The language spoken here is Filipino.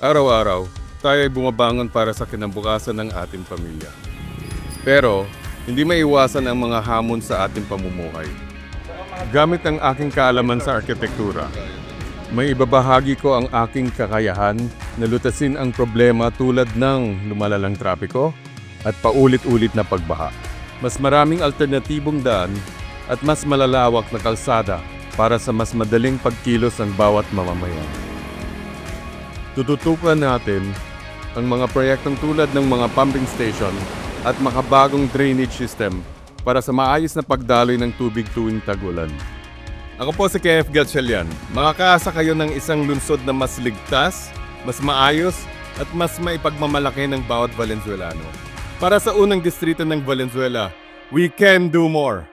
Araw-araw, tayo ay bumabangon para sa kinabukasan ng ating pamilya. Pero, hindi maiwasan ang mga hamon sa ating pamumuhay. Gamit ang aking kaalaman sa arkitektura, may ibabahagi ko ang aking kakayahan na lutasin ang problema tulad ng lumalalang trapiko at paulit-ulit na pagbaha. Mas maraming alternatibong daan at mas malalawak na kalsada para sa mas madaling pagkilos ng bawat mamamayan. Tututukan natin ang mga proyektong tulad ng mga pumping station at makabagong drainage system para sa maayos na pagdaloy ng tubig tuwing tagulan. Ako po si KF Gatchalian. Makakaasa kayo ng isang lunsod na mas ligtas, mas maayos, at mas maipagmamalaki ng bawat Valenzuelano. Para sa unang distrito ng Valenzuela, we can do more.